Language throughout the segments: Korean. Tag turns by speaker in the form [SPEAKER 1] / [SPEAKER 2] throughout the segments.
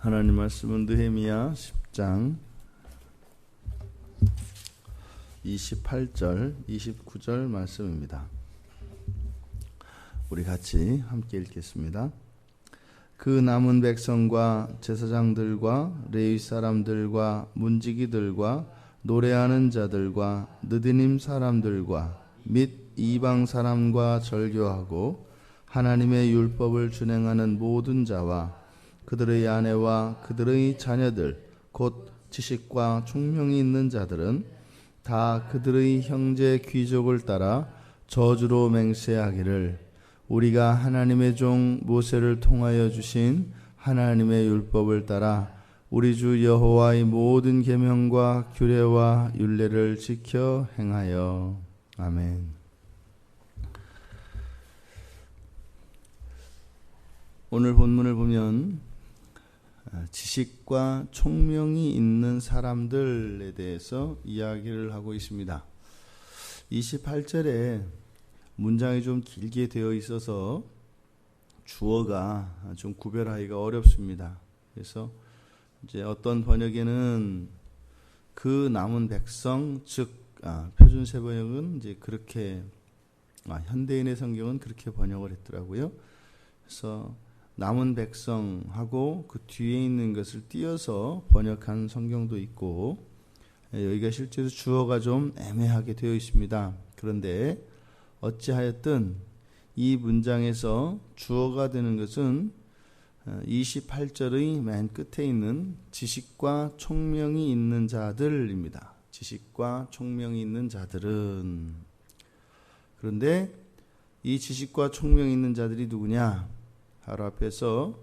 [SPEAKER 1] 하나님 말씀은 느헤미야 10장 28절, 29절 말씀입니다. 우리 같이 함께 읽겠습니다. 그 남은 백성과 제사장들과 레위 사람들과 문지기들과 노래하는 자들과 느디님 사람들과 및 이방 사람과 절교하고 하나님의 율법을 준행하는 모든 자와 그들의 아내와 그들의 자녀들 곧 지식과 총명이 있는 자들은 다 그들의 형제 귀족을 따라 저주로 맹세하기를 우리가 하나님의 종 모세를 통하여 주신 하나님의 율법을 따라 우리 주 여호와의 모든 계명과 규례와 율례를 지켜 행하여 아멘. 오늘 본문을 보면 아, 지식과 총명이 있는 사람들에 대해서 이야기를 하고 있습니다. 28절에 문장이 좀 길게 되어 있어서 주어가 좀 구별하기가 어렵습니다. 그래서 이제 어떤 번역에는 그 남은 백성 즉 아, 표준 세 번역은 이제 그렇게 아, 현대인의 성경은 그렇게 번역을 했더라고요. 그래서 남은 백성하고 그 뒤에 있는 것을 띄어서 번역한 성경도 있고 예, 여기가 실제로 주어가 좀 애매하게 되어 있습니다. 그런데 어찌하였든 이 문장에서 주어가 되는 것은 28절의 어, 맨 끝에 있는 지식과 총명이 있는 자들입니다. 지식과 총명이 있는 자들은 그런데 이 지식과 총명이 있는 자들이 누구냐? 바로 앞에서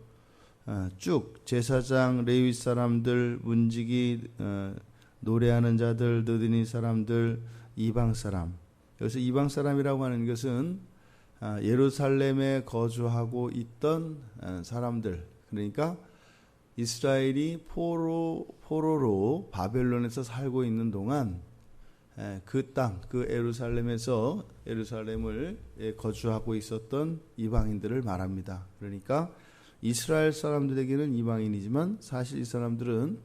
[SPEAKER 1] 어, 쭉 제사장, 레위 사람들, 문지기, 어, 노래하는 자들, 느드니 사람들, 이방 사람. 여기서 이방 사람이라고 하는 것은 아, 예루살렘에 거주하고 있던 어, 사람들. 그러니까 이스라엘이 포로 포로로 바벨론에서 살고 있는 동안 그 땅, 그 에루살렘에서 에루살렘을 예, 거주하고 있었던 이방인들을 말합니다. 그러니까 이스라엘 사람들에게는 이방인이지만 사실 이 사람들은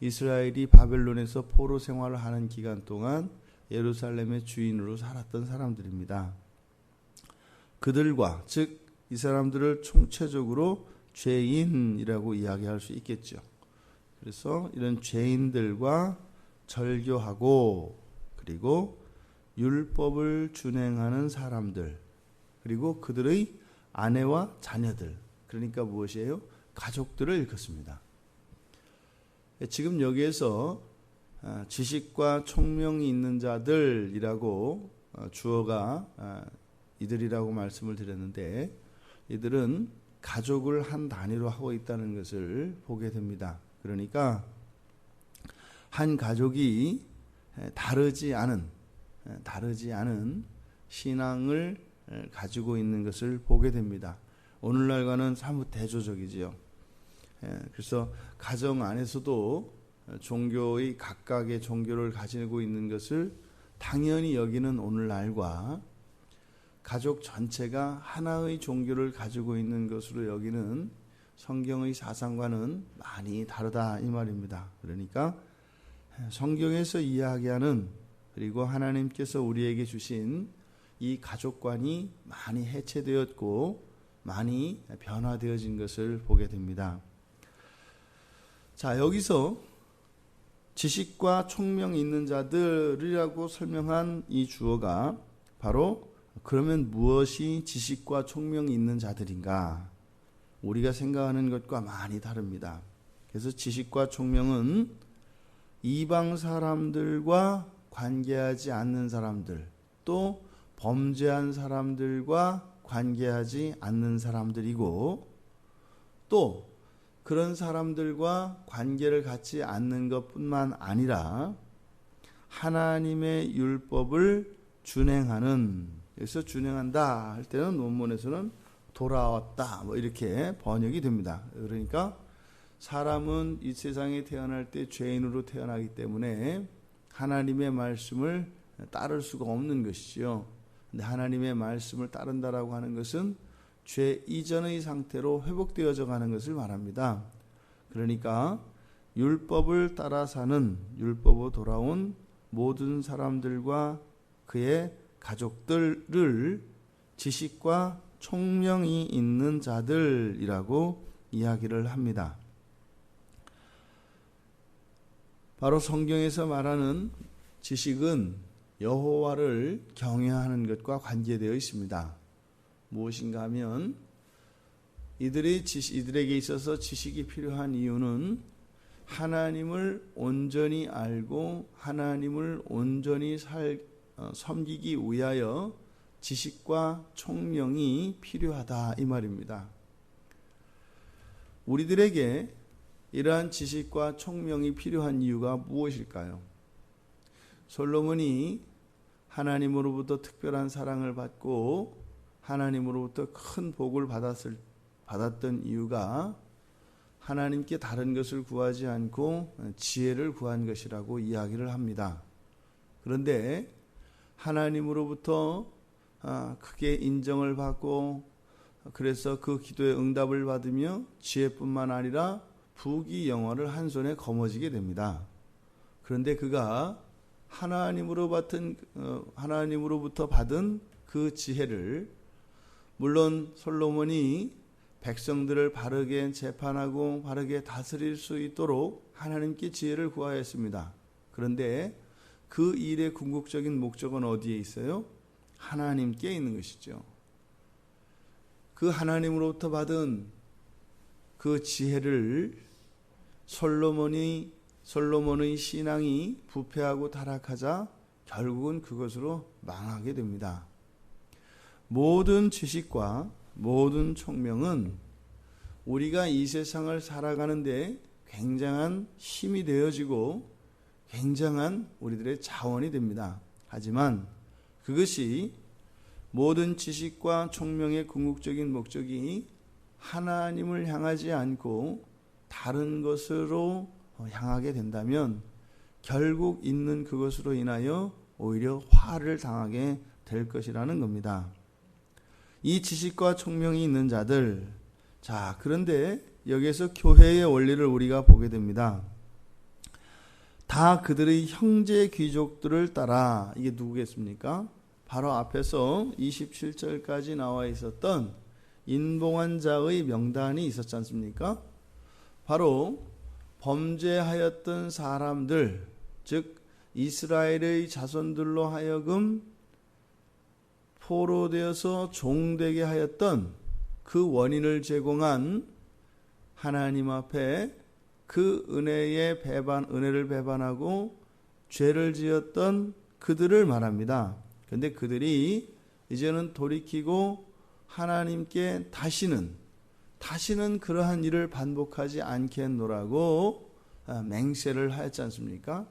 [SPEAKER 1] 이스라엘이 바벨론에서 포로 생활을 하는 기간 동안 예루살렘의 주인으로 살았던 사람들입니다. 그들과 즉 이 사람들을 총체적으로 죄인이라고 이야기할 수 있겠죠. 그래서 이런 죄인들과 절교하고 그리고 율법을 준행하는 사람들, 그리고 그들의 아내와 자녀들, 그러니까 무엇이에요? 가족들을 일컫습니다. 지금 여기에서 아, 지식과 총명이 있는 자들이라고 어, 주어가 아, 이들이라고 말씀을 드렸는데 이들은 가족을 한 단위로 하고 있다는 것을 보게 됩니다. 그러니까 한 가족이 다르지 않은 다르지 않은 신앙을 가지고 있는 것을 보게 됩니다. 오늘날과는 사뭇 대조적이지요. 그래서 가정 안에서도 종교의 각각의 종교를 가지고 있는 것을 당연히 여기는 오늘날과 가족 전체가 하나의 종교를 가지고 있는 것으로 여기는 성경의 사상과는 많이 다르다 이 말입니다. 그러니까 성경에서 이야기하는 그리고 하나님께서 우리에게 주신 이 가족관이 많이 해체되었고 많이 변화되어진 것을 보게 됩니다. 자, 여기서 지식과 총명이 있는 자들이라고 설명한 이 주어가 바로 그러면 무엇이 지식과 총명이 있는 자들인가? 우리가 생각하는 것과 많이 다릅니다. 그래서 지식과 총명은 이방 사람들과 관계하지 않는 사람들, 또 범죄한 사람들과 관계하지 않는 사람들이고, 또 그런 사람들과 관계를 갖지 않는 것 뿐만 아니라 하나님의 율법을 준행하는, 여기서 준행한다 할 때는 논문에서는 돌아왔다, 뭐 이렇게 번역이 됩니다. 그러니까 사람은 이 세상에 태어날 때 죄인으로 태어나기 때문에 하나님의 말씀을 따를 수가 없는 것이죠. 근데 하나님의 말씀을 따른다라고 하는 것은 죄 이전의 상태로 회복되어져 가는 것을 말합니다. 그러니까 율법을 따라 사는 율법으로 돌아온 모든 사람들과 그의 가족들을 지식과 총명이 있는 자들이라고 이야기를 합니다. 바로 성경에서 말하는 지식은 여호와를 경외하는 것과 관계되어 있습니다. 무엇인가 하면 이들이 지식, 이들에게 있어서 지식이 필요한 이유는 하나님을 온전히 알고 하나님을 온전히 살, 어, 섬기기 위하여 지식과 총명이 필요하다 이 말입니다. 우리들에게 이러한 지식과 총명이 필요한 이유가 무엇일까요? 솔로몬이 하나님으로부터 특별한 사랑을 받고 하나님으로부터 큰 복을 받았을, 받았던 이유가 하나님께 다른 것을 구하지 않고 지혜를 구한 것이라고 이야기를 합니다. 그런데 하나님으로부터 아, 크게 인정을 받고 그래서 그 기도에 응답을 받으며 지혜뿐만 아니라 부귀 영화를 한 손에 거머쥐게 됩니다. 그런데 그가 하나님으로 받은 어, 하나님으로부터 받은 그 지혜를 물론 솔로몬이 백성들을 바르게 재판하고 바르게 다스릴 수 있도록 하나님께 지혜를 구하였습니다. 그런데 그 일의 궁극적인 목적은 어디에 있어요? 하나님께 있는 것이죠. 그 하나님으로부터 받은 그 지혜를 솔로몬이 솔로몬의 신앙이 부패하고 타락하자 결국은 그것으로 망하게 됩니다. 모든 지식과 모든 총명은 우리가 이 세상을 살아가는데 굉장한 힘이 되어지고 굉장한 우리들의 자원이 됩니다. 하지만 그것이 모든 지식과 총명의 궁극적인 목적이 하나님을 향하지 않고 다른 것으로 향하게 된다면 결국 있는 그것으로 인하여 오히려 화를 당하게 될 것이라는 겁니다. 이 지식과 총명이 있는 자들, 자, 그런데 여기에서 교회의 원리를 우리가 보게 됩니다. 다 그들의 형제 귀족들을 따라, 이게 누구겠습니까? 바로 앞에서 27절까지 나와 있었던 인봉한 자의 명단이 있었지 않습니까? 바로 범죄하였던 사람들, 즉 이스라엘의 자손들로 하여금 포로 되어서 종되게 하였던 그 원인을 제공한 하나님 앞에 그 은혜의 배반, 은혜를 배반하고 죄를 지었던 그들을 말합니다. 근데 그들이 이제는 돌이키고 하나님께 다시는 다시는 그러한 일을 반복하지 않겠노라고 아, 맹세를 하였지 않습니까?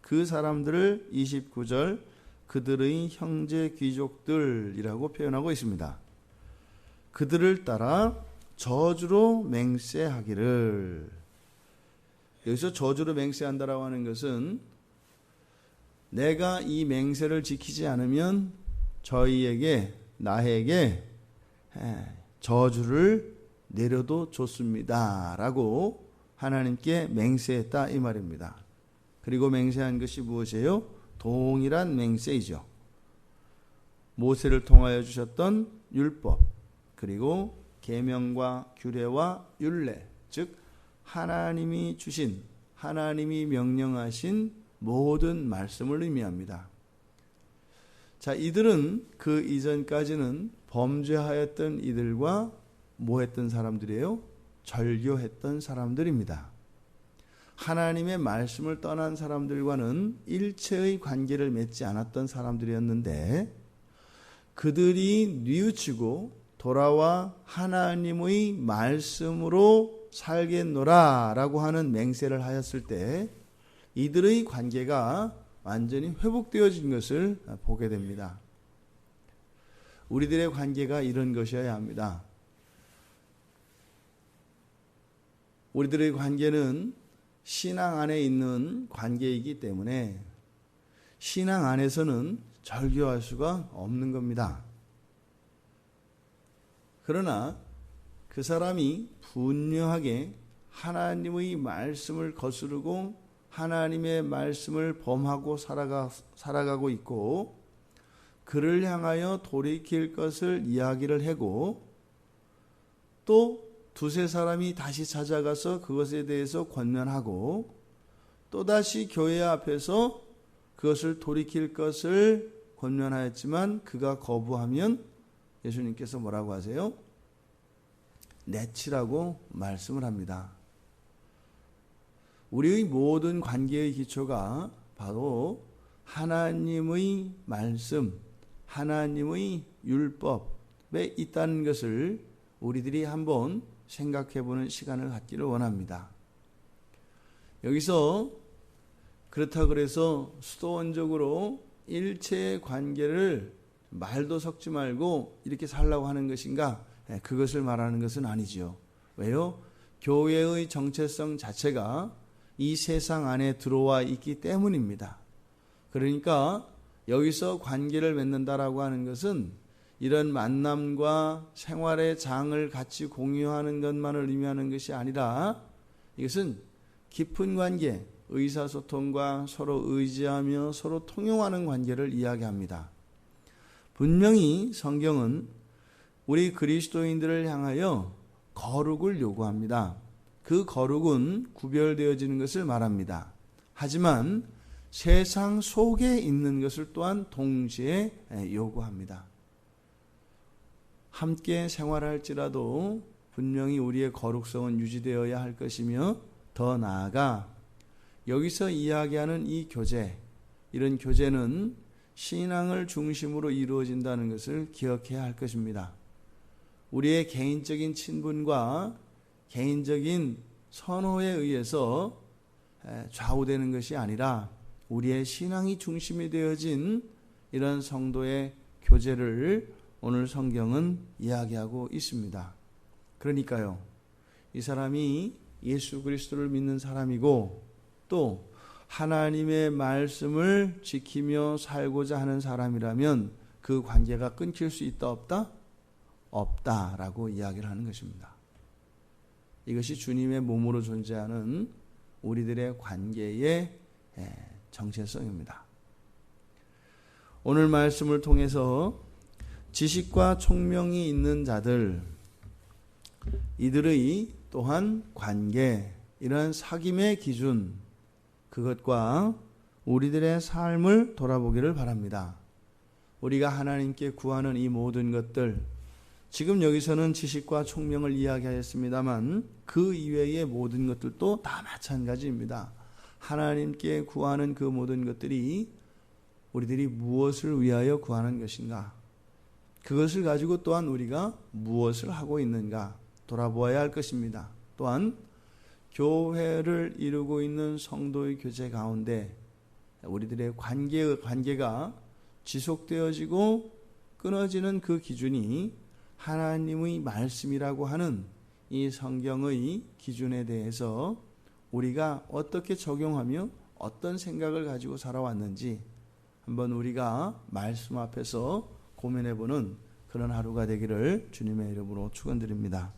[SPEAKER 1] 그 사람들을 29절 그들의 형제 귀족들이라고 표현하고 있습니다. 그들을 따라 저주로 맹세하기를 여기서 저주로 맹세한다라고 하는 것은 내가 이 맹세를 지키지 않으면 저희에게 나에게 저주를 내려도 좋습니다 라고 하나님께 맹세했다 이 말입니다. 그리고 맹세한 것이 무엇이에요? 동일한 맹세이죠. 모세를 통하여 주셨던 율법 그리고 계명과 규례와 율례 즉 하나님이 주신 하나님이 명령하신 모든 말씀을 의미합니다. 자, 이들은 그 이전까지는 범죄하였던 이들과 뭐 했던 사람들이에요? 절교했던 사람들입니다. 하나님의 말씀을 떠난 사람들과는 일체의 관계를 맺지 않았던 사람들이었는데 그들이 뉘우치고 돌아와 하나님의 말씀으로 살겠노라 라고 하는 맹세를 하였을 때 이들의 관계가 완전히 회복되어진 것을 보게 됩니다. 우리들의 관계가 이런 것이어야 합니다. 우리들의 관계는 신앙 안에 있는 관계이기 때문에 신앙 안에서는 절교할 수가 없는 겁니다. 그러나 그 사람이 분명하게 하나님의 말씀을 거스르고 하나님의 말씀을 범하고 살아가, 살아가고 있고 그를 향하여 돌이킬 것을 이야기를 하고 또 두세 사람이 다시 찾아가서 그것에 대해서 권면하고 또다시 교회 앞에서 그것을 돌이킬 것을 권면하였지만 그가 거부하면 예수님께서 뭐라고 하세요? 내치라고 말씀을 합니다. 우리의 모든 관계의 기초가 바로 하나님의 말씀, 하나님의 율법에 있다는 것을 우리들이 한번 생각해 보는 시간을 갖기를 원합니다. 여기서 그렇다 그래서 수도원적으로 일체의 관계를 말도 섞지 말고 이렇게 살라고 하는 것인가? 네, 그것을 말하는 것은 아니지요. 왜요? 교회의 정체성 자체가 이 세상 안에 들어와 있기 때문입니다. 그러니까 여기서 관계를 맺는다라고 하는 것은 이런 만남과 생활의 장을 같이 공유하는 것만을 의미하는 것이 아니라 이것은 깊은 관계, 의사소통과 서로 의지하며 서로 통용하는 관계를 이야기합니다. 분명히 성경은 우리 그리스도인들을 향하여 거룩을 요구합니다. 그 거룩은 구별되어지는 것을 말합니다. 하지만 세상 속에 있는 것을 또한 동시에 요구합니다. 함께 생활할지라도 분명히 우리의 거룩성은 유지되어야 할 것이며 더 나아가 여기서 이야기하는 이 교제, 이런 교제는 신앙을 중심으로 이루어진다는 것을 기억해야 할 것입니다. 우리의 개인적인 친분과 개인적인 선호에 의해서 좌우되는 것이 아니라 우리의 신앙이 중심이 되어진 이런 성도의 교제를 오늘 성경은 이야기하고 있습니다. 그러니까요, 이 사람이 예수 그리스도를 믿는 사람이고 또 하나님의 말씀을 지키며 살고자 하는 사람이라면 그 관계가 끊길 수 있다 없다? 없다라고 이야기를 하는 것입니다. 이것이 주님의 몸으로 존재하는 우리들의 관계의 정체성입니다. 오늘 말씀을 통해서 지식과 총명이 있는 자들, 이들의 또한 관계, 이러한 사귐의 기준, 그것과 우리들의 삶을 돌아보기를 바랍니다. 우리가 하나님께 구하는 이 모든 것들, 지금 여기서는 지식과 총명을 이야기하였습니다만 그 이외의 모든 것들도 다 마찬가지입니다. 하나님께 구하는 그 모든 것들이 우리들이 무엇을 위하여 구하는 것인가? 그것을 가지고 또한 우리가 무엇을 하고 있는가 돌아보아야 할 것입니다. 또한 교회를 이루고 있는 성도의 교제 가운데 우리들의 관계, 관계가 지속되어지고 끊어지는 그 기준이 하나님의 말씀이라고 하는 이 성경의 기준에 대해서 우리가 어떻게 적용하며 어떤 생각을 가지고 살아왔는지 한번 우리가 말씀 앞에서 고민해 보는 그런 하루가 되기를 주님의 이름으로 축원드립니다.